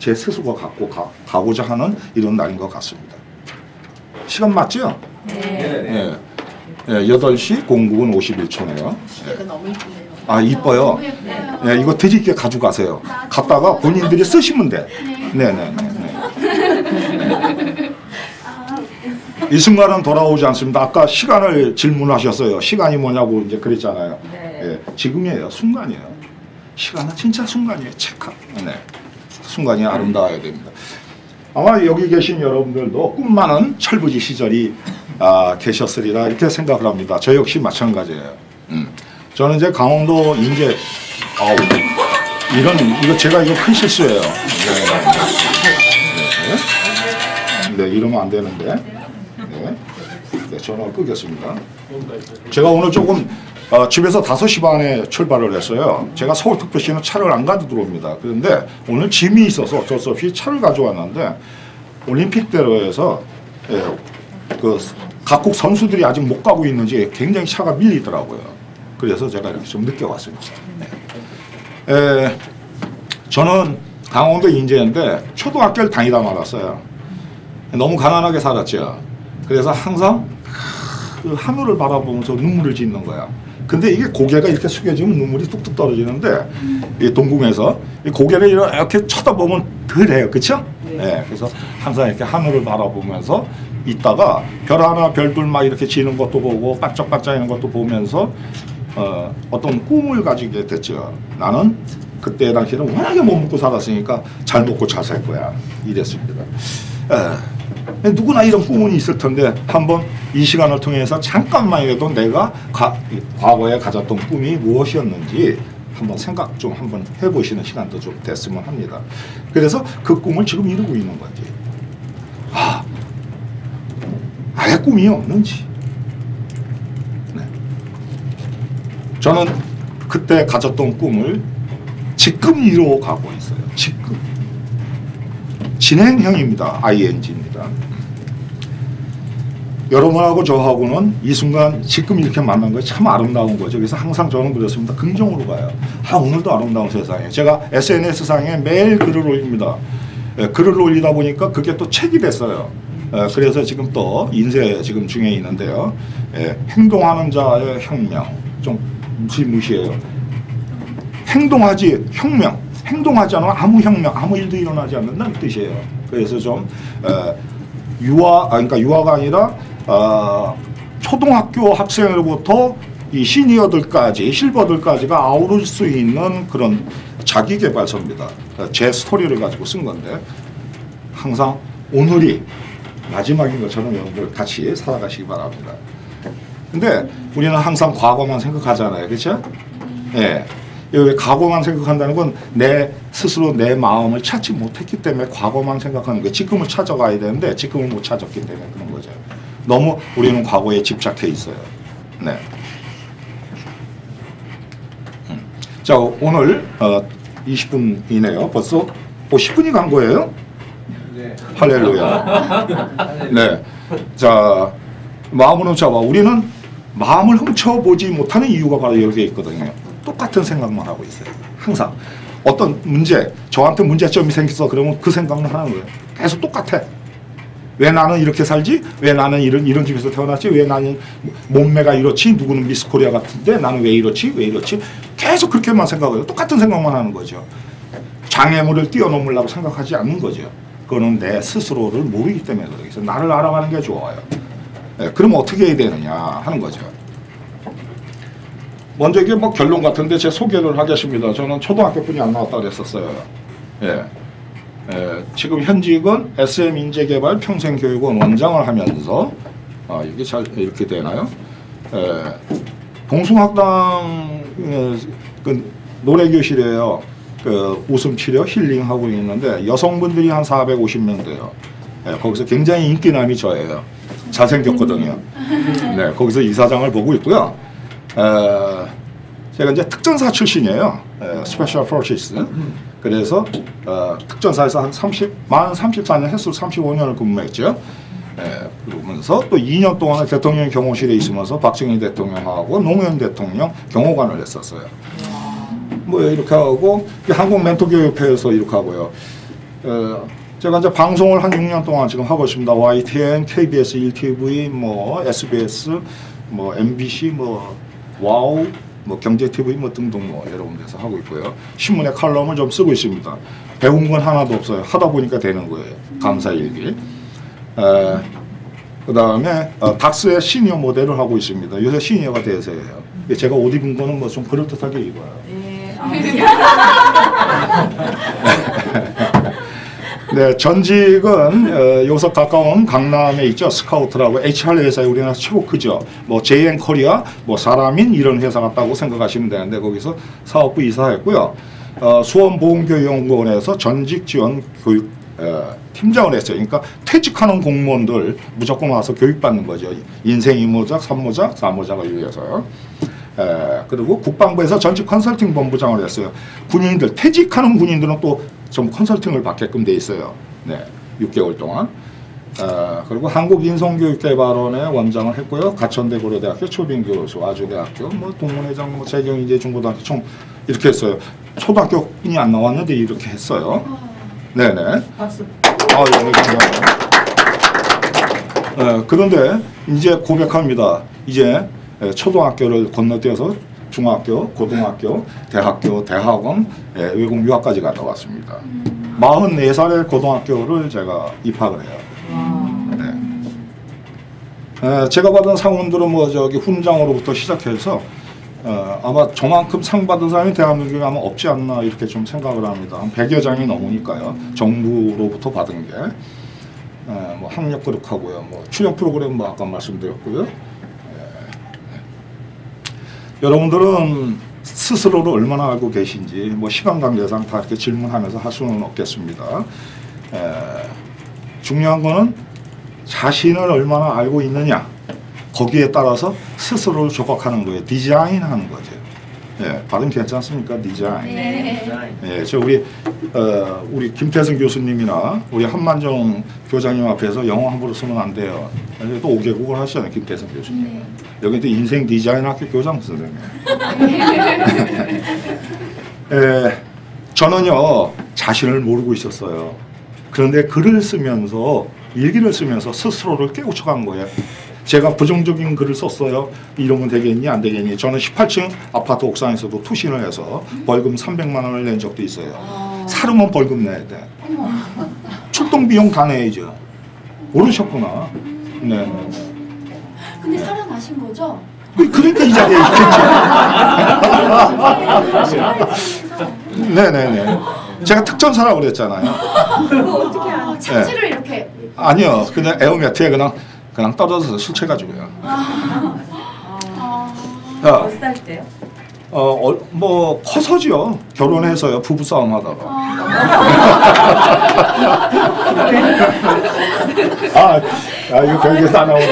제 스스로가 갖고 가, 가고자 하는 이런 날인 것 같습니다. 시간 맞죠? 네. 예. 예, 8시 09분 51초네요. 시계가 너무 이쁘네요. 아, 이뻐요. 예, 이거 되직게 가져가세요. 갖다가 본인들이 쓰시면 돼. 네네네. 네. 이 순간은 돌아오지 않습니다. 아까 시간을 질문하셨어요. 시간이 뭐냐고 이제 그랬잖아요. 네. 예, 지금이에요. 순간이에요. 시간은 진짜 순간이에요. 체크. 네. 순간이 아름다워야 됩니다. 아마 여기 계신 여러분들도 꿈 많은 철부지 시절이 아, 계셨으리라 이렇게 생각을 합니다. 저 역시 마찬가지예요. 음. 저는 이제 강원도 인제 아우 이런 이거 제가 이거 큰 실수예요. 네, 네. 네, 이러면 안 되는데. 네. 네, 전화를 끄겠습니다. 제가 오늘 조금 어, 집에서 5시 반에 출발을 했어요. 제가 서울특별시는 차를 안 가지고 들어옵니다. 그런데 오늘 짐이 있어서 어쩔 수 없이 차를 가져왔는데 올림픽대로에서 예, 그 각국 선수들이 아직 못 가고 있는지 굉장히 차가 밀리더라고요. 그래서 제가 이렇게 좀 늦게 왔습니다. 네. 에, 저는 강원도 인제인데 초등학교를 다니다 말았어요. 너무 가난하게 살았죠. 그래서 항상 그 하늘을 바라보면서 눈물을 짓는 거야. 근데 이게 고개가 이렇게 숙여지면 눈물이 뚝뚝 떨어지는데 이 동궁에서 이 고개를 이렇게 쳐다보면 덜 해요, 그렇죠? 네. 그래서 항상 이렇게 하늘을 바라보면서 있다가 별 하나 별 둘 막 이렇게 지는 것도 보고 반짝반짝이는 것도 보면서 어, 어떤 꿈을 가지게 됐죠. 나는 그때 당시에는 워낙에 못 먹고 살았으니까 잘 먹고 잘 살 거야. 이랬습니다. 에, 누구나 이런 꿈은 있을 텐데 한번 이 시간을 통해서 잠깐만이라도 내가 가, 과거에 가졌던 꿈이 무엇이었는지 한번 생각 좀 한번 해보시는 시간도 좀 됐으면 합니다. 그래서 그 꿈을 지금 이루고 있는 거지. 아, 아예 꿈이 없는지. 네. 저는 그때 가졌던 꿈을 지금 이루어가고 있어요. 지금. 진행형입니다. ING입니다. 여러분하고 저하고는 이 순간 지금 이렇게 만난 것이 참 아름다운 거죠. 그래서 항상 저는 그렇습니다. 긍정으로 가요. 아, 오늘도 아름다운 세상에. 제가 SNS상에 매일 글을 올립니다. 예, 글을 올리다 보니까 그게 또 책이 됐어요. 예, 그래서 지금 또 인쇄 지금 중에 있는데요. 예, 행동하는 자의 혁명. 좀 무시무시해요. 행동하지 혁명. 행동하지 않으면 아무 혁명, 아무 일도 일어나지 않는다는 뜻이에요. 그래서 좀 에, 유아, 아, 그러니까 유아가 아니라 어, 초등학교 학생으로부터 이 시니어들까지 실버들까지가 아우를 수 있는 그런 자기개발서입니다. 제 스토리를 가지고 쓴 건데 항상 오늘이 마지막인 것처럼 여러분들 같이 살아가시기 바랍니다. 근데 우리는 항상 과거만 생각하잖아요. 그렇죠? 예. 여기 과거만 생각한다는 건 내 스스로 내 마음을 찾지 못했기 때문에 과거만 생각하는 거예요. 지금을 찾아가야 되는데 지금을 못 찾았기 때문에 그런 거죠. 너무 우리는 과거에 집착해 있어요. 네. 음. 자 오늘 어, 20분이네요. 벌써 어, 10분이 간 거예요? 네. 할렐루야. 네. 자, 마음으로 잡아. 우리는 마음을 훔쳐보지 못하는 이유가 바로 여기에 있거든요. 똑같은 생각만 하고 있어요. 항상. 어떤 문제, 저한테 문제점이 생겼어. 그러면 그 생각만 하는 거예요. 계속 똑같아. 왜 나는 이렇게 살지? 왜 나는 이런, 이런 집에서 태어났지? 왜 나는 몸매가 이렇지? 누구는 미스 코리아 같은데 나는 왜 이렇지? 왜 이렇지? 계속 그렇게만 생각해요. 똑같은 생각만 하는 거죠. 장애물을 뛰어넘으려고 생각하지 않는 거죠. 그거는 내 스스로를 모르기 때문에. 그래서 나를 알아가는 게 좋아요. 예, 그럼 어떻게 해야 되느냐 하는 거죠. 먼저 이게 뭐 결론 같은데 제 소개를 하겠습니다. 저는 초등학교뿐이 안 나왔다 그랬었어요. 예. 예, 지금 현직은 SM 인재개발 평생교육원 원장을 하면서 아 이게 잘 이렇게 되나요? 예, 봉숭학당 예, 그 노래교실이에요. 그 웃음 치료 힐링 하고 있는데 여성분들이 한 450명 돼요. 예, 거기서 굉장히 인기남이 저예요. 잘생겼거든요. 네, 거기서 이사장을 보고 있고요. 에, 제가 이제 특전사 출신이에요. 에, 스페셜 포시스. 그래서 어, 특전사에서 한 30, 만 34년 횟수 35년을 근무했죠. 에, 그러면서 또 2년 동안 대통령 경호실에 있으면서 박정희 대통령하고 노무현 대통령 경호관을 했었어요. 뭐 이렇게 하고 한국 멘토교육회에서 이렇게 하고요. 어, 제가 이제 방송을 한 6년 동안 지금 하고 있습니다. YTN, KBS 1TV, 뭐 SBS, 뭐 MBC, 뭐 와우, 뭐 경제 TV 뭐 등등 뭐 여러 군데서 하고 있고요. 신문에 칼럼을 좀 쓰고 있습니다. 배운 건 하나도 없어요. 하다 보니까 되는 거예요. 감사 일기. 그 다음에 어, 닥스의 시니어 모델을 하고 있습니다. 요새 시니어가 대세예요. 제가 옷 입은 거는 뭐 좀 그럴듯하게 입어요. 네. 네, 전직은 어, 여기서 가까운 강남에 있죠. 스카우트라고 HR 회사에 우리나라 최고 크죠. 뭐 JN 코리아, 뭐 사람인 이런 회사 같다고 생각하시면 되는데 거기서 사업부 이사했고요. 어, 수원보건교육연구원에서 전직 지원 교육 어, 팀장을 했어요. 그러니까 퇴직하는 공무원들 무조건 와서 교육받는 거죠. 인생 이모작, 삼모작, 사모작을 위해서. 에, 그리고 국방부에서 전직 컨설팅 본부장을 했어요. 군인들 퇴직하는 군인들은 또 좀 컨설팅을 받게끔 돼 있어요. 네, 6개월 동안. 어, 그리고 한국인성교육개발원의 원장을 했고요. 가천대 고려대학교 초빙 교수, 아주대학교, 뭐 동문회장, 뭐 재경인제 중고등학교 총 이렇게 했어요. 초등학교인이 안 나왔는데 이렇게 했어요. 네네. 박수. 아, 예, 감사합니다. 예, 그런데 이제 고백합니다. 이제 예, 초등학교를 건너뛰어서 중학교, 고등학교, 대학교, 대학원, 예, 외국 유학까지 갔다 왔습니다. 44살의 고등학교를 제가 입학을 해요. 네. 에, 제가 받은 상원들은 뭐 저기 훈장으로부터 시작해서 어, 아마 저만큼 상 받은 사람이 대한민국에 아마 없지 않나 이렇게 좀 생각을 합니다. 한 100여 장이 넘으니까요. 정부로부터 받은 게. 에, 뭐 학력 그룹하고요. 뭐 출연 프로그램 뭐 아까 말씀드렸고요. 에, 여러분들은 스스로를 얼마나 알고 계신지 뭐 시간 관계상 다 이렇게 질문하면서 할 수는 없겠습니다. 에, 중요한 거는 자신을 얼마나 알고 있느냐 거기에 따라서 스스로를 조각하는 거예요. 디자인하는 거죠. 예, 발음 괜찮습니까? 디자인. 네. 예, 저 우리 어, 우리 김태성 교수님이나 우리 한만정 교장님 앞에서 영어 함부로 쓰면 안 돼요. 또 5개국을 하시잖아요, 김태성 교수님. 여기 또 인생 디자인 학교 교장 선생님. 예, 저는요 자신을 모르고 있었어요. 그런데 글을 쓰면서 일기를 쓰면서 스스로를 깨우쳐간 거예요. 제가 부정적인 글을 썼어요. 이러면 되겠니 안 되겠니? 저는 18층 아파트 옥상에서도 투신을 해서 벌금 300만 원을 낸 적도 있어요. 사르면 벌금 내야 돼. 출동 비용 다 내야죠. 모르셨구나. 네. 근데 살아나신 거죠? 그- 그러니까 이 자리에 있겠죠. 네네네. 제가 특전사라고 그랬잖아요. 그거 어떻게 안 아, 차지를 이렇게 아니요. 그냥 에어매트에 그냥 그냥 떨어져서 술 취해가지고요. 아, 야, 몇살 때요? 어, 어, 뭐 커서지요. 결혼해서요. 부부 싸움 하다가. 아, 아 이거 별게서 안 나오네.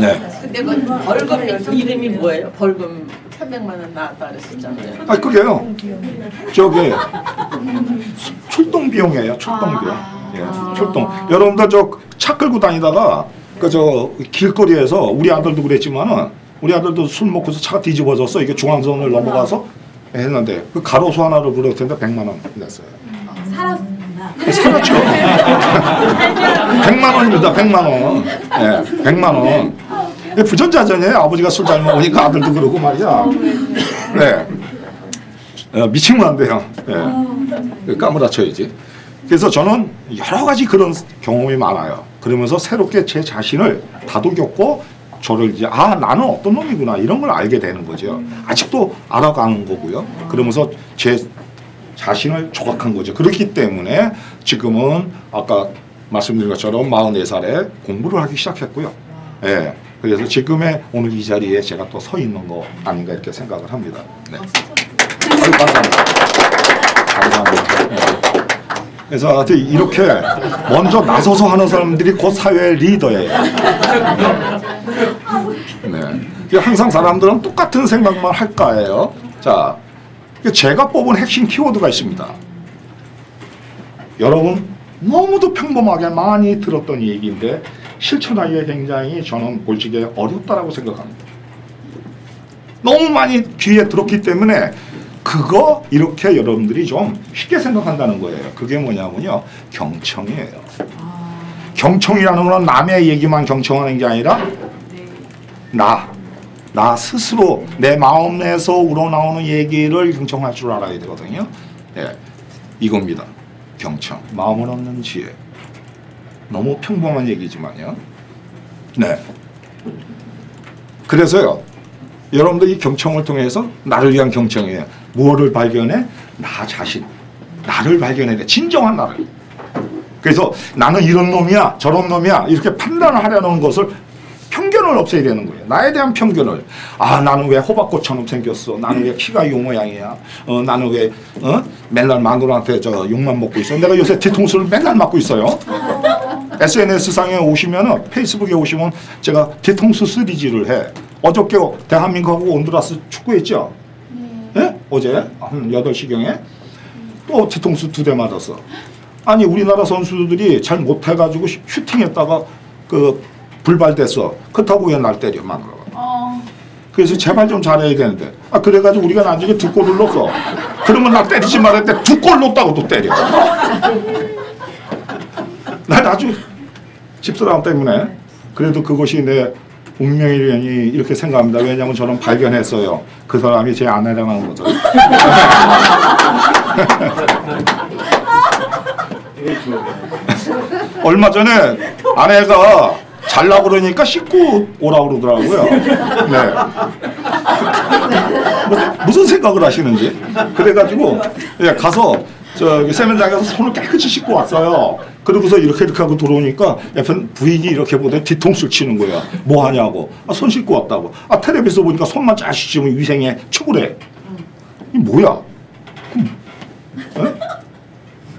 네. 근데 그 벌금 이름이 뭐예요? 벌금 300만 원 나왔다 그랬었잖아요. 아 그게요. 저기 출동 비용이에요. 출동 비용. 예, 출동. 여러분들 저 차 끌고 다니다가 그저 길거리에서 우리 아들도 그랬지만은 우리 아들도 술 먹고서 차가 뒤집어져서 이게 중앙선을 넘어가서 했는데 그 가로수 하나를 부를 텐데 100만 원 냈어요. 살았습니다. 살았죠. 100만 원입니다. 100만 원. 예, 100만 원. 부전자전이에요. 아버지가 술 잘 먹으니까 아들도 그러고 말이야. 네. 어, 미치면 안 돼요. 예. 까무라쳐야지. 그래서 저는 여러 가지 그런 경험이 많아요. 그러면서 새롭게 제 자신을 다독였고 저를 이제 아 나는 어떤 놈이구나 이런 걸 알게 되는 거죠. 아직도 알아가는 거고요. 그러면서 제 자신을 조각한 거죠. 그렇기 때문에 지금은 아까 말씀드린 것처럼 44살에 공부를 하기 시작했고요. 예. 그래서 지금의 오늘 이 자리에 제가 또 서 있는 거 아닌가 이렇게 생각을 합니다. 네. 아유, 감사합니다. 감사합니다. 네. 그래서 이렇게 먼저 나서서 하는 사람들이 곧 사회의 리더예요. 네. 네. 항상 사람들은 똑같은 생각만 할까예요. 자, 제가 뽑은 핵심 키워드가 있습니다. 여러분 너무도 평범하게 많이 들었던 얘기인데 실천하기가 굉장히 저는 보시기에 어렵다라고 생각합니다. 너무 많이 귀에 들었기 때문에 그거 이렇게 여러분들이 좀 쉽게 생각한다는 거예요. 그게 뭐냐면요. 경청이에요. 경청이라는 건 남의 얘기만 경청하는 게 아니라 나, 나 스스로 내 마음에서 우러나오는 얘기를 경청할 줄 알아야 되거든요. 예, 이겁니다. 경청, 마음을 얻는 지혜. 너무 평범한 얘기지만요. 네. 그래서요, 여러분들 이 경청을 통해서 나를 위한 경청이에요. 무엇을 발견해? 나 자신. 나를 발견해야 돼. 진정한 나를. 그래서 나는 이런 놈이야, 저런 놈이야, 이렇게 판단을 하려는 것을 편견을 없애야 되는 거예요. 나에 대한 편견을. 아, 나는 왜 호박꽃처럼 생겼어? 나는 왜 키가 이 모양이야? 어, 나는 왜, 어? 맨날 마누라한테 저 욕만 먹고 있어? 내가 요새 뒤통수를 맨날 맞고 있어요. SNS상에 오시면은, 페이스북에 오시면 제가 뒤통수 시리즈를 해. 어저께 대한민국하고 온두라스 축구했죠? 예? 어제 한 8시경에 또 뒤통수 두 대 맞았어. 아니 우리나라 선수들이 잘 못해가지고 슈- 슈팅했다가 그 불발됐어. 그렇다고 왜 날 때려 마누라가. 어, 그래서 제발 좀 잘해야 되는데. 아 그래가지고 우리가 나중에 두 골을 넣었어. 그러면 나 때리지 말았는데 두 골 넣었다고 또 때려. 난 아주 집사람 때문에 그래도 그것이 내 운명이려니 이렇게 생각합니다. 왜냐하면 저는 발견했어요. 그 사람이 제 아내라는 것을. 얼마 전에 아내가 잘라 그러니까 씻고 오라 그러더라고요. 네. 뭐, 무슨 생각을 하시는지. 그래가지고 예, 가서 저기 세면장에서 손을 깨끗이 씻고 왔어요. 그러고서 이렇게 이렇게 하고 들어오니까 옆에 부인이 이렇게 보더니 뒤통수를 치는 거야. 뭐 하냐고. 아, 손 씻고 왔다고. 아 텔레비에서 보니까 손만 쫙 씻으면 위생에 최고래. 이 뭐야? 어?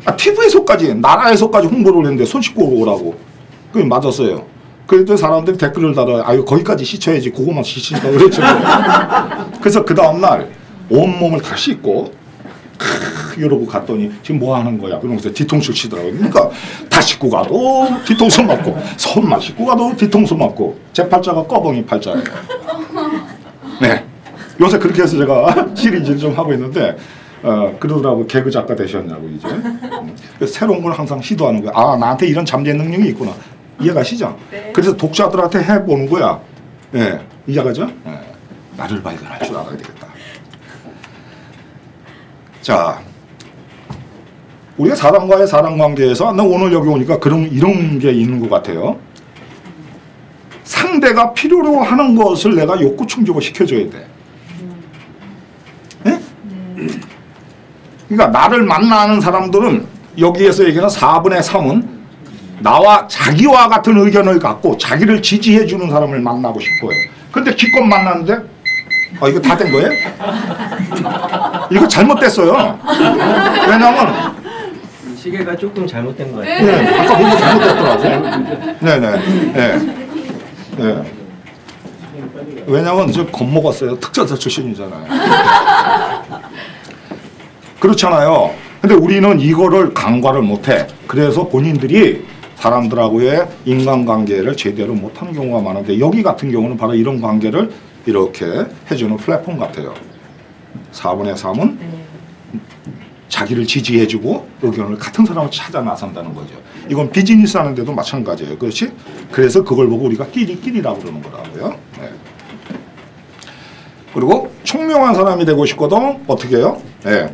아, TV에서까지 나라에서까지 홍보를 했는데 손 씻고 오라고. 그게 맞았어요. 그래도 사람들이 댓글을 달아요. 아유 거기까지 씻어야지 그거만 씻으니까 그랬죠. 그래서 그 다음날 온몸을 다 씻고 크, 이러고 갔더니 지금 뭐 하는 거야? 그러면서 뒤통수 치더라고요. 그러니까 다 씻고 가도 뒤통수 맞고 손만 씻고 가도 뒤통수 맞고 제 팔자가 꺼벙이 팔자예요. 네. 요새 그렇게 해서 제가 시리즈를 좀 하고 있는데 어, 그러더라고 개그 작가 되셨냐고 이제 음. 새로운 걸 항상 시도하는 거야. 아 나한테 이런 잠재 능력이 있구나. 이해가시죠? 그래서 독자들한테 해보는 거야. 예, 이해가죠? 예. 나를 발견할 줄 알아야 되겠다. 자, 우리가 사람과의 사람 관계에서 나 오늘 여기 오니까 그런 이런 게 있는 것 같아요. 상대가 필요로 하는 것을 내가 욕구 충족을 시켜줘야 돼. 예? 그러니까 나를 만나는 사람들은 여기에서 얘기하는 4분의 3은 나와 자기와 같은 의견을 갖고 자기를 지지해 주는 사람을 만나고 싶어요. 근데 기껏 만났는데 아 이거 다 된 거예요? 이거 잘못됐어요. 왜냐면 시계가 조금 잘못된 거예요. 네, 아까 보니까 잘못됐더라고. 네네. 네. 네. 왜냐면 저 겁먹었어요. 특전사 출신이잖아요. 그렇잖아요. 근데 우리는 이거를 간과를 못해. 그래서 본인들이 사람들하고의 인간관계를 제대로 못하는 경우가 많은데 여기 같은 경우는 바로 이런 관계를 이렇게 해주는 플랫폼 같아요. 4분의 3은 자기를 지지해주고 의견을 같은 사람을 찾아 나선다는 거죠. 이건 비즈니스 하는데도 마찬가지예요. 그렇지? 그래서 그걸 보고 우리가 끼리끼리라고 그러는 거라고요. 네. 그리고 총명한 사람이 되고 싶거든 어떻게 해요? 네.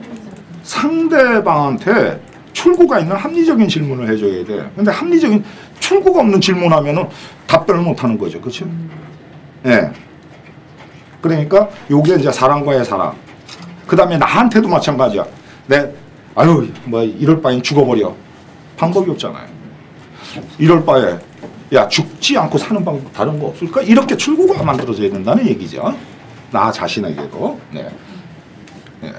상대방한테 출구가 있는 합리적인 질문을 해줘야 돼. 근데 합리적인 출구가 없는 질문하면은 답변을 못하는 거죠. 그렇죠? 예. 그러니까 요게 이제 사람과의 사람. 그 다음에 나한테도 마찬가지야. 내, 아유, 뭐, 이럴 바엔 죽어버려. 방법이 없잖아요. 이럴 바에, 야, 죽지 않고 사는 방법 다른 거 없을까? 이렇게 출구가 만들어져야 된다는 얘기죠. 나 자신에게도. 네. 네.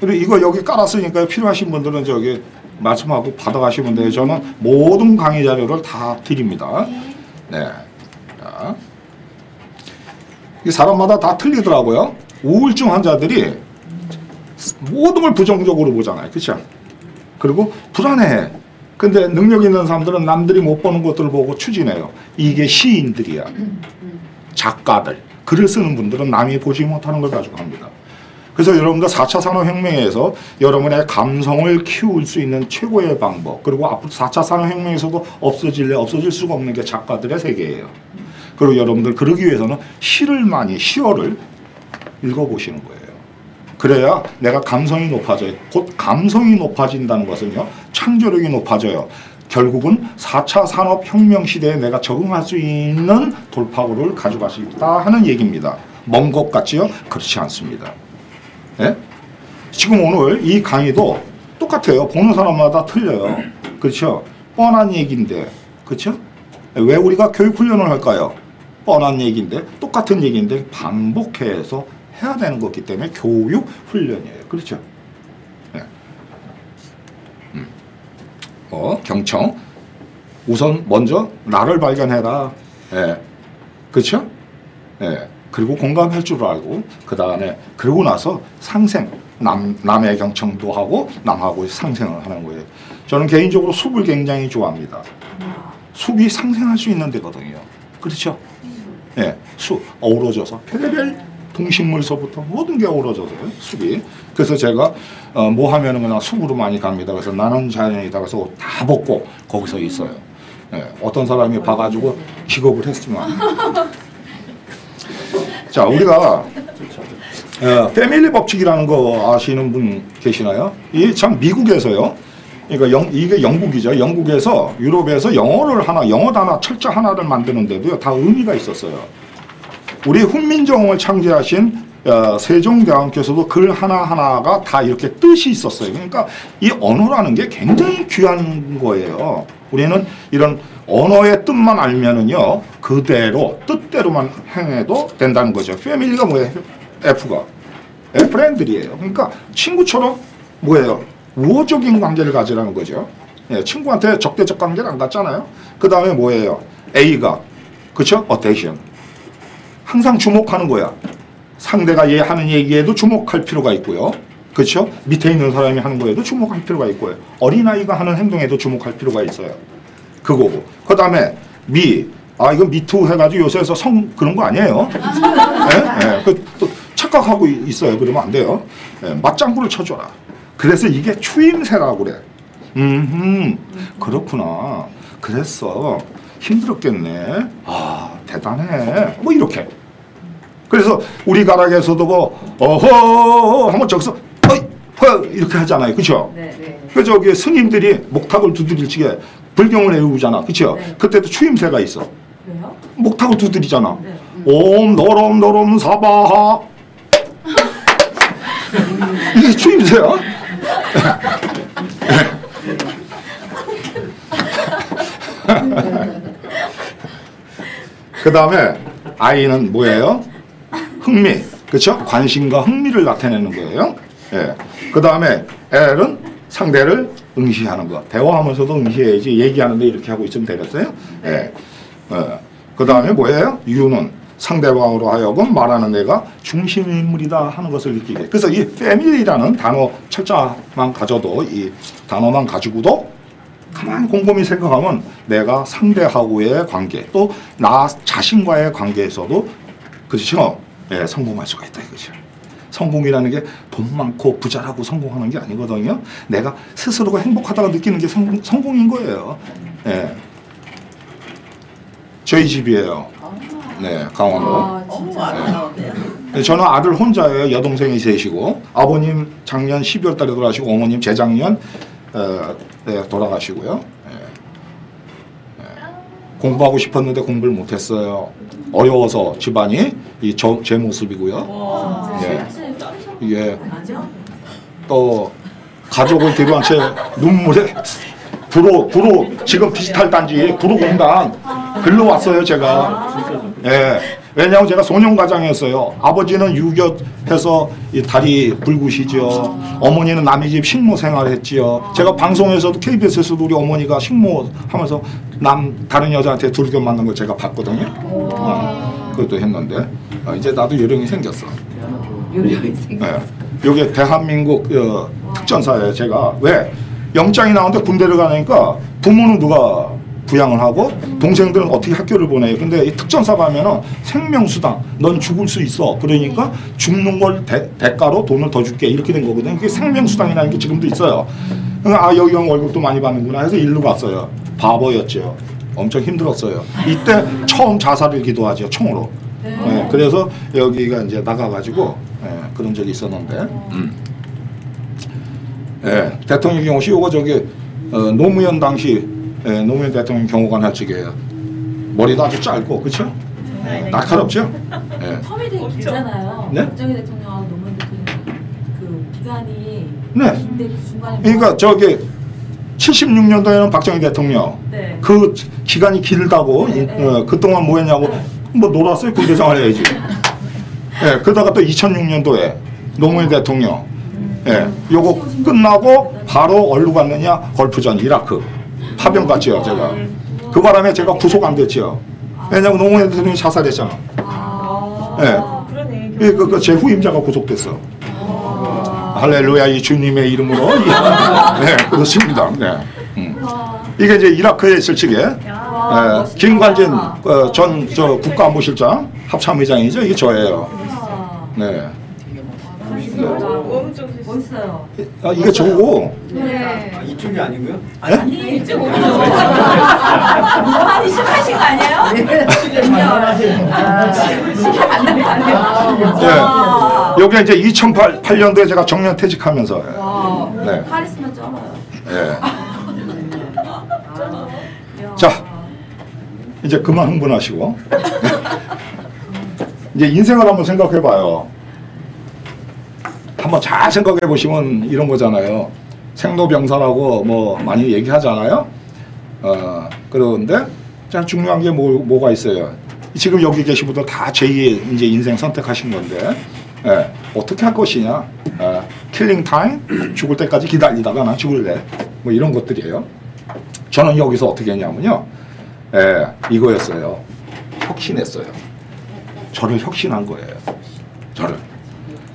그리고 이거 여기 깔았으니까 필요하신 분들은 저기 말씀하고 받아가시면 돼요. 저는 모든 강의 자료를 다 드립니다. 네. 자. 이 사람마다 다 틀리더라고요. 우울증 환자들이 모든 걸 부정적으로 보잖아요. 그렇죠? 그리고 불안해. 근데 능력 있는 사람들은 남들이 못 보는 것들을 보고 추진해요. 이게 시인들이야. 작가들. 글을 쓰는 분들은 남이 보지 못하는 걸 가지고 합니다. 그래서 여러분들 4차 산업혁명에서 여러분의 감성을 키울 수 있는 최고의 방법 그리고 앞으로 4차 산업혁명에서도 없어질래 없어질 수가 없는 게 작가들의 세계예요. 그리고 여러분들 그러기 위해서는 시를 많이 시어를 읽어보시는 거예요. 그래야 내가 감성이 높아져요. 곧 감성이 높아진다는 것은요. 창조력이 높아져요. 결국은 4차 산업혁명 시대에 내가 적응할 수 있는 돌파구를 가져갈 수 있다 하는 얘기입니다. 먼 것 같지요? 그렇지 않습니다. 예? 지금 오늘 이 강의도 똑같아요. 보는 사람마다 틀려요. 그렇죠? 뻔한 얘기인데, 그렇죠? 왜 우리가 교육 훈련을 할까요? 뻔한 얘기인데, 똑같은 얘기인데 반복해서 해야 되는 거기 때문에 교육 훈련이에요. 그렇죠? 예. 음. 어, 경청. 우선 먼저 나를 발견해라. 예. 그렇죠? 예. 그리고 공감할 줄 알고 그 다음에 그러고 나서 상생 남 남의 경청도 하고 남하고 상생을 하는 거예요. 저는 개인적으로 숲을 굉장히 좋아합니다. 숲이 상생할 수 있는 데거든요. 그렇죠? 예, 숲 어우러져서 별별 동식물서부터 모든 게 어우러져서요. 숲이. 그래서 제가 어, 뭐 하면은 그냥 숲으로 많이 갑니다. 그래서 나는 자연이다 그래서 옷다 벗고 거기서 있어요. 예, 어떤 사람이 봐가지고 기겁을 했지만 자, 우리가 어, 패밀리 법칙이라는 거 아시는 분 계시나요? 이게 참 미국에서요. 그러니까 영, 이게 영국이죠. 영국에서 유럽에서 영어를 하나, 영어 단어 철자 하나를 만드는데도요, 다 의미가 있었어요. 우리 훈민정음을 창제하신 어, 세종대왕께서도 글 하나하나가 다 이렇게 뜻이 있었어요. 그러니까 이 언어라는 게 굉장히 귀한 거예요. 우리는 이런 언어의 뜻만 알면은요, 그대로, 뜻대로만 행해도 된다는 거죠. 패밀리가 뭐예요? F가. 프렌들이에요. 그러니까 친구처럼 뭐예요? 우호적인 관계를 가지라는 거죠. 예, 친구한테 적대적 관계를 안 갖잖아요. 그 다음에 뭐예요? A가. 그쵸? attention. 항상 주목하는 거야. 상대가 얘 하는 얘기에도 주목할 필요가 있고요. 그렇죠? 밑에 있는 사람이 하는 거에도 주목할 필요가 있고요. 어린아이가 하는 행동에도 주목할 필요가 있어요. 그거고. 그 다음에 미. 아, 이건 미투 해가지고 요새서 성 그런 거 아니에요. 예? 예. 그, 또 착각하고 이- 있어요. 그러면 안 돼요. 예, 맞장구를 쳐줘라. 그래서 이게 추임새라고 그래. 음, 그렇구나. 그랬어. 힘들었겠네. 아, 대단해. 뭐 이렇게. 그래서 우리 가락에서도 뭐 어허 하면 저기서 어이 허 이렇게 하잖아요. 그렇죠? 네, 네. 그 저기 스님들이 목탁을 두드릴 적에 불경을 외우잖아. 그렇죠? 네. 그때도 추임새가 있어. 왜요? 목탁을 두드리잖아. 네. 옴 너럼 너럼 사바하 이게 추임새야. 그 다음에 아이는 뭐예요? 흥미, 그렇죠? 관심과 흥미를 나타내는 거예요. 예. 그 다음에 L은 상대를 응시하는 거. 대화하면서도 응시해야지 얘기하는데 이렇게 하고 있으면 되겠어요? 예. 어. 그 다음에 뭐예요? U는 상대방으로 하여금 말하는 내가 중심 인물이다 하는 것을 느끼게. 그래서 이 family라는 단어 철자만 가져도 이 단어만 가지고도 가만히 곰곰이 생각하면 내가 상대하고의 관계 또 나 자신과의 관계에서도 그렇죠 예, 성공할 수가 있다 이거죠 성공이라는 게 돈 많고 부자라고 성공하는 게 아니거든요 내가 스스로가 행복하다고 느끼는 게 성공, 성공인 거예요 예. 저희 집이에요 네 강원도 아, 진짜. 아름다운데요. 네, 저는 아들 혼자예요. 여동생이 셋이고 아버님 작년 12월 달에 돌아가시고 어머님 재작년 어, 네, 돌아가시고요. 예. 예. 공부하고 싶었는데 공부를 못했어요. 어려워서 집안이 이제 모습이고요. 와. 예. 맞아? 또 가족을 뒤로한 채 눈물에 구로 구로 지금 디지털 단지 구로 공단. 글로 왔어요 제가. 예. 왜냐하면 제가 소년가장이었어요. 아버지는 유교 해서 이 다리 붉으시죠 어머니는 남의 집 식모 생활했지요. 제가 방송에서도 KBS에서도 우리 어머니가 식모 하면서 남 다른 여자한테 둘겨 맞는 걸 제가 봤거든요. 어, 그것도 했는데. 아, 이제 나도 요령이 생겼어. 요령이 생겨. 네. 요게 대한민국 어, 특전사예요. 제가. 왜 영장이 나오는데 군대를 가니까 부모는 누가 부양을 하고 동생들은 어떻게 학교를 보내요. 근데 이 특전사 가면은 생명수당, 넌 죽을 수 있어. 그러니까 죽는 걸 대, 대가로 돈을 더 줄게 이렇게 된 거거든요. 그게 생명수당이라는 게 지금도 있어요. 아 여기 형 월급도 많이 받는구나 해서 일로 갔어요. 바보였죠. 엄청 힘들었어요. 이때 처음 자살을 기도하죠 총으로. 예, 그래서 여기가 이제 나가가지고 예, 그런 적이 있었는데. 음. 예, 대통령 경호시 요거 저기 어, 노무현 당시 예, 노무현 대통령 경호관 할 적이에요. 머리도 아주 짧고 그렇죠? 예, 날카롭죠? 예. 텀이 되게 길잖아요. 네? 박정희 대통령하고 노무현 대통령 그 기간이 네. 긴데 그 중간에 뭐- 그러니까 저기 76년도에는 박정희 대통령 네. 그 기간이 길다고 네, 이- 네. 어, 그동안 뭐 했냐고 뭐 놀았어요 군대 생활 해야지 예 그러다가 또 2006년도에 노무현 대통령 예 요거 끝나고 바로 어디로 갔느냐 걸프전 이라크 파병 갔지요 제가 그 바람에 제가 구속 안 됐지요 왜냐면 노무현 대통령이 자살했잖아 아. 예. 그러네. 그, 그, 그 제 후임자가 구속됐어 아. 할렐루야 이 주님의 이름으로 네 그렇습니다 네. 음. 와. 이게 이제 이라크에 있을 적에 와, 예. 김관진 어, 전저 국가안보실장 합참의장이죠. 이게 저예요. 와. 네. 멋있어요. 아, 이게 저고. 네. 아, 이쪽이 아니고요? 아니 이쪽 오른쪽. 아니 심하신 거 아니에요? 시간 안 나면 안 돼요. 와. 예. 여기 이제 2008년도에 제가 정년 퇴직하면서. 와. 네. 파리스만 쩔어요. 예. 자, 이제 그만 흥분하시고. 이제 인생을 한번 생각해 봐요. 한번 잘 생각해 보시면 이런 거잖아요. 생로병사라고 뭐 많이 얘기하잖아요. 어, 그런데 참 중요한 게 뭐, 뭐가 있어요. 지금 여기 계신 분들 다 제2의 이제 인생 선택하신 건데, 예, 어떻게 할 것이냐. 예, 킬링 타임, 죽을 때까지 기다리다가 나 죽을래. 뭐 이런 것들이에요. 저는 여기서 어떻게 했냐면요. 예, 이거였어요. 혁신했어요. 저를 혁신한 거예요. 저를.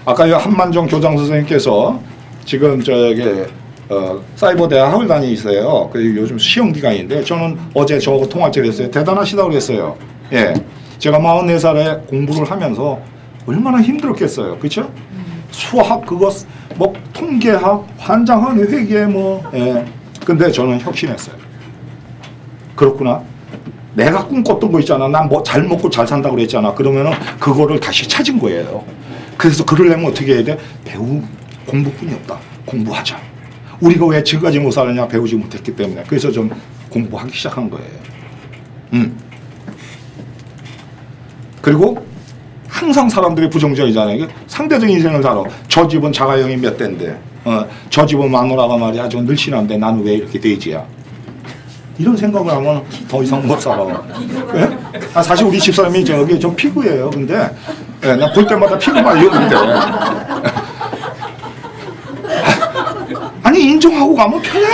아까 이 한만정 교장 선생님께서 지금 저기 어, 사이버 대학 학을 다니세요. 그 요즘 시험 기간인데 저는 어제 저하고 통화 드렸어요. 대단하시다고 그랬어요. 예. 제가 44살에 공부를 하면서 얼마나 힘들었겠어요. 그렇죠? 수학 그거 뭐 통계학, 환장학, 회계 뭐 예. 근데 저는 혁신했어요. 그렇구나. 내가 꿈꿨던 거 있잖아. 난 뭐 잘 먹고 잘 산다고 그랬잖아. 그러면은 그거를 다시 찾은 거예요. 그래서 그러려면 어떻게 해야 돼? 배우 공부뿐이 없다. 공부하자. 우리가 왜 지금까지 못 살았냐? 배우지 못했기 때문에. 그래서 좀 공부하기 시작한 거예요. 음. 그리고 항상 사람들이 부정적이잖아요. 상대적인 인생을 살아. 저 집은 자가용이 몇 대인데, 어, 저 집은 마누라가 말이야 좀 늘씬한데 나는 왜 이렇게 돼지야? 이런 생각을 하면 더 이상 못 살아. 예? 아, 사실 우리 집사람이 저기 좀 피구예요. 근데 예, 나볼 때마다 피구만 이러는데. 아니 인정하고 가면 편해.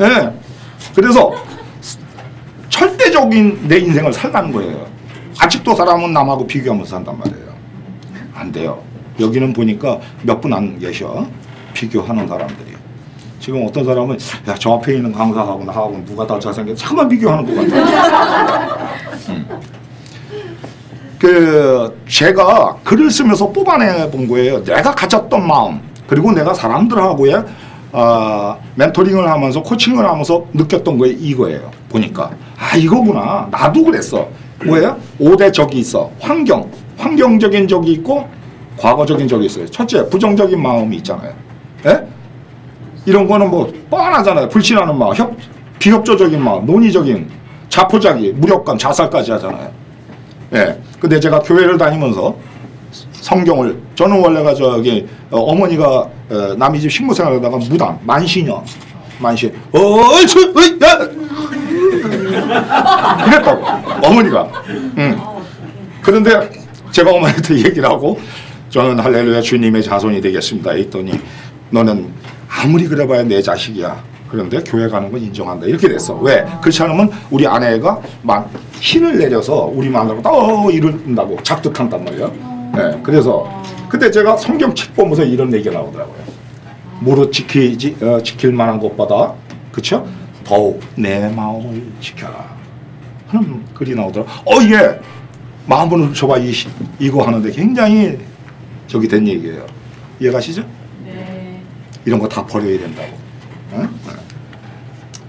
예. 그래서 절대적인 내 인생을 살라는 거예요. 아직도 사람은 남하고 비교하면서 산단 말이에요. 안 돼요. 여기는 보니까 몇 분 안 계셔. 비교하는 사람들이. 지금 어떤 사람은 야 저 앞에 있는 강사하고 나하고 누가 더 잘생겼어 잠깐만 비교하는 것 같아. 음. 그 제가 글을 쓰면서 뽑아내 본 거예요. 내가 가졌던 마음 그리고 내가 사람들하고의 어, 멘토링을 하면서 코칭을 하면서 느꼈던 거 이거예요. 보니까 아 이거구나. 나도 그랬어. 뭐예요? 5대 적이 있어. 환경, 환경적인 적이 있고 과거적인 적이 있어요. 첫째, 부정적인 마음이 있잖아요. 예? 이런 거는 뭐 뻔하잖아요. 불신하는 마음, 협, 비협조적인 마음, 논의적인 자포자기, 무력감, 자살까지 하잖아요. 예. 근데 제가 교회를 다니면서 성경을 저는 원래가 저기 어, 어머니가 어, 남의 집 식무 생활하다가 무당 만신여 만신 어이치 어이 야 이랬다고 어머니가 음. 그런데 제가 어머니한테 얘기를 하고 저는 할렐루야 주님의 자손이 되겠습니다 했더니 너는 아무리 그래봐야 내 자식이야 그런데 교회 가는 건 인정한다 이렇게 됐어 왜 그렇지 않으면 우리 아내가 막 힘을 내려서 우리 마누라고 또 이런다고 작두탄단 말이야 네, 그래서 근데 제가 성경 책 보면서 이런 얘기가 나오더라고요 무릇 지키지 어, 지킬 만한 것보다 그쵸 더욱 내 마음을 지켜라 하는 글이 나오더라. 어 예. 마음을 줘봐 이 시- 이거 하는데 굉장히 저기 된 얘기예요. 이해가시죠? 네. 이런 거 다 버려야 된다고. 응?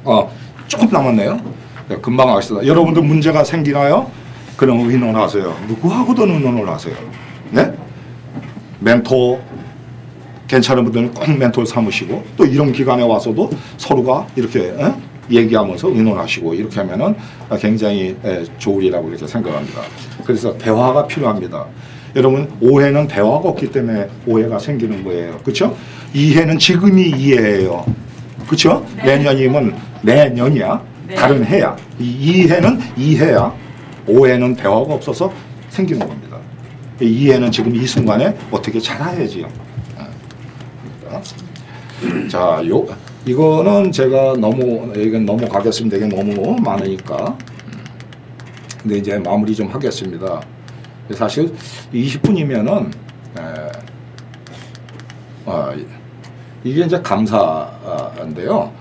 어, 조금 남았네요. 네, 금방 하시다. 여러분들 문제가 생기나요? 그럼 의논하세요. 누구하고든 의논을 하세요. 네? 멘토 괜찮은 분들은 꼭 멘토를 삼으시고 또 이런 기간에 와서도 서로가 이렇게 에? 얘기하면서 의논하시고 이렇게 하면은 굉장히 에, 좋으리라고 이렇게 생각합니다. 그래서 대화가 필요합니다. 여러분 오해는 대화가 없기 때문에 오해가 생기는 거예요. 그렇죠? 이해는 지금이 이해예요. 그렇죠? 네. 내년이면 내년이야. 네. 다른 해야. 이 이 해는 이 해야. 오해는 대화가 없어서 생기는 겁니다. 이 이해는 지금 이 순간에 어떻게 잘해야지요. 어. 자, 요 이거는 제가 너무 이건 넘어가겠습니다. 이게 너무 많으니까. 근데 이제 마무리 좀 하겠습니다. 사실 20분이면은 아, 이게 이제 감사인데요.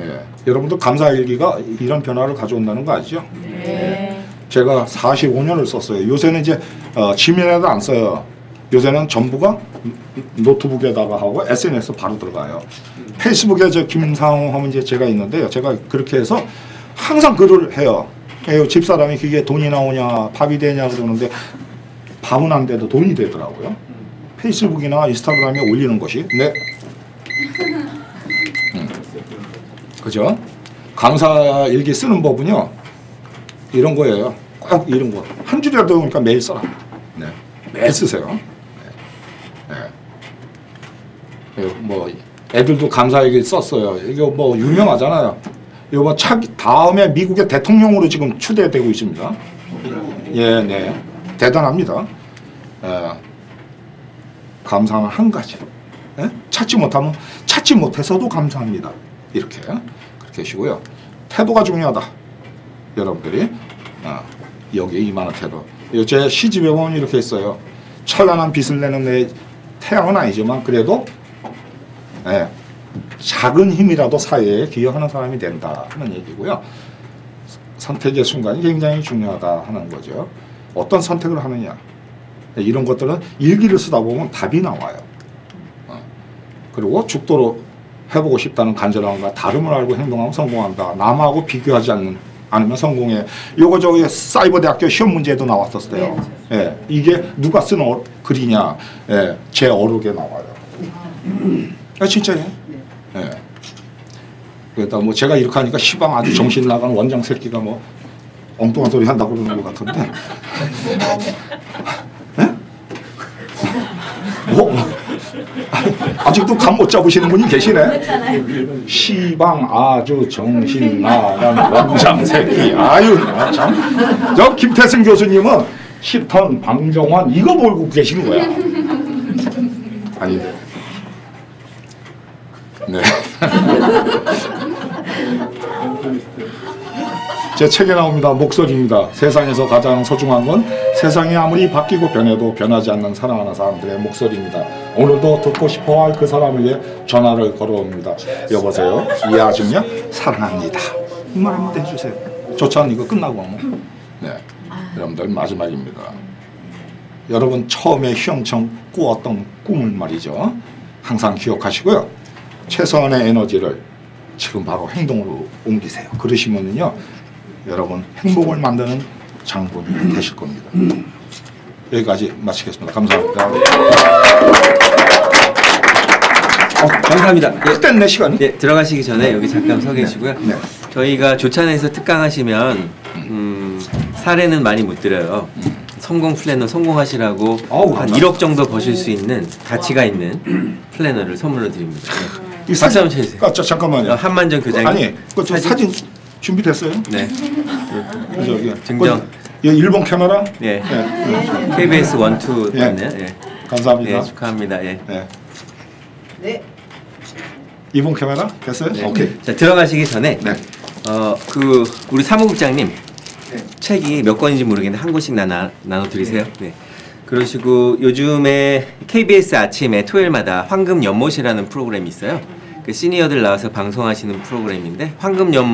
예, 여러분도 감사 일기가 이런 변화를 가져온다는 거 아시죠? 네. 제가 45년을 썼어요. 요새는 이제 어, 지면에도 안 써요. 요새는 전부가 노트북에다가 하고 SNS 바로 들어가요. 페이스북에 저 김상호 하면 이제 제가 있는데요. 제가 그렇게 해서 항상 글을 해요. 해요. 집사람이 그게 돈이 나오냐, 밥이 되냐 그러는데 밥은 안 돼도 돈이 되더라고요. 페이스북이나 인스타그램에 올리는 것이. 네. 음. 그죠? 강사 일기 쓰는 법은요. 이런 거예요. 꼭 이런 거. 한 줄이라도 그러니까 매일 써라. 네. 매일 쓰세요. 네. 네. 예, 뭐 애들도 감사일기 썼어요. 이거 뭐 유명하잖아요. 이거 뭐 차, 다음에 미국의 대통령으로 지금 추대되고 있습니다. 예, 네. 대단합니다. 예. 감사는 한 가지. 예? 찾지 못하면 찾지 못해서도 감사합니다. 이렇게 그렇게 하시고요. 태도가 중요하다. 여러분들이 아, 여기에 임하는 태도. 이제 시집에 보면 이렇게 있어요. 찬란한 빛을 내는 내 태양은 아니지만 그래도 예, 작은 힘이라도 사회에 기여하는 사람이 된다 하는 얘기고요. 선택의 순간이 굉장히 중요하다 하는 거죠. 어떤 선택을 하느냐. 예, 이런 것들은 일기를 쓰다 보면 답이 나와요. 어. 그리고 죽도록 해보고 싶다는 간절함과 다름을 알고 행동하면 성공한다. 남하고 비교하지 않는 않으면 성공해. 요거 저기 사이버 대학교 시험 문제도 나왔었어요. 예, 이게 누가 쓴 어, 글이냐? 예, 제 어록에 나와요. 아 진짜예요. 예. 그러다 뭐 제가 이렇게 하니까 시방 아주 정신 나간 원장 새끼가 뭐 엉뚱한 소리 한다고 그러는 것 같은데. 예? 뭐? 아직도 감 못 잡으시는 분이 계시네. 시방 아주 정신 나간 원장 새끼. 아유 나 참. 저 김태승 교수님은 10턴 방정환 이거 몰고 계시는 거야. 아닌데. 네. 제 책에 나옵니다. 목소리입니다. 세상에서 가장 소중한 건 세상이 아무리 바뀌고 변해도 변하지 않는 사랑하는 사람들의 목소리입니다. 오늘도 듣고 싶어 할 그 사람을 위해 전화를 걸어옵니다. 여보세요? 이 아줌마 사랑합니다. 이 말 한번 해주세요. 좋지 않 이거 끝나고. 네. 여러분들 마지막입니다. 여러분 처음에 휘영청 꾸었던 꿈을 말이죠. 항상 기억하시고요. 최소한의 에너지를 지금 바로 행동으로 옮기세요. 그러시면은요, 여러분 행복을 만드는 장군이 되실 겁니다. 여기까지 마치겠습니다. 감사합니다. 어, 감사합니다. 예, 그땐 내 시간이. 네, 들어가시기 전에 여기 잠깐 서 계시고요. 네. 저희가 조찬에서 특강하시면 음, 사례는 많이 못 드려요. 성공 플래너 성공하시라고 어우, 한 감사합니다. 1억 정도 버실 수 있는 가치가 있는 플래너를 선물로 드립니다. 네. 이 박수 한번 쳐주세요. 아, 저, 잠깐만요. 어, 한만정 교장님. 아니, 그저 사진 준비됐어요? 네. 저기 증정. 그, 이 일본 카메라? 네. 네. KBS 원투 예. 맞네요. 예. 감사합니다. 네, 축하합니다. 예. 네. 네. 일본 카메라 됐어요? 네. 오케이. 자, 들어가시기 전에 네. 어, 그 우리 사무국장님 네. 책이 몇 권인지 모르겠는데 한 권씩 나눠 나눠 드리세요. 네. 그러시고 요즘에 KBS 아침에 토요일마다 황금 연못이라는 프로그램이 있어요. 그 시니어들 나와서 방송하시는 프로그램인데 황금 연못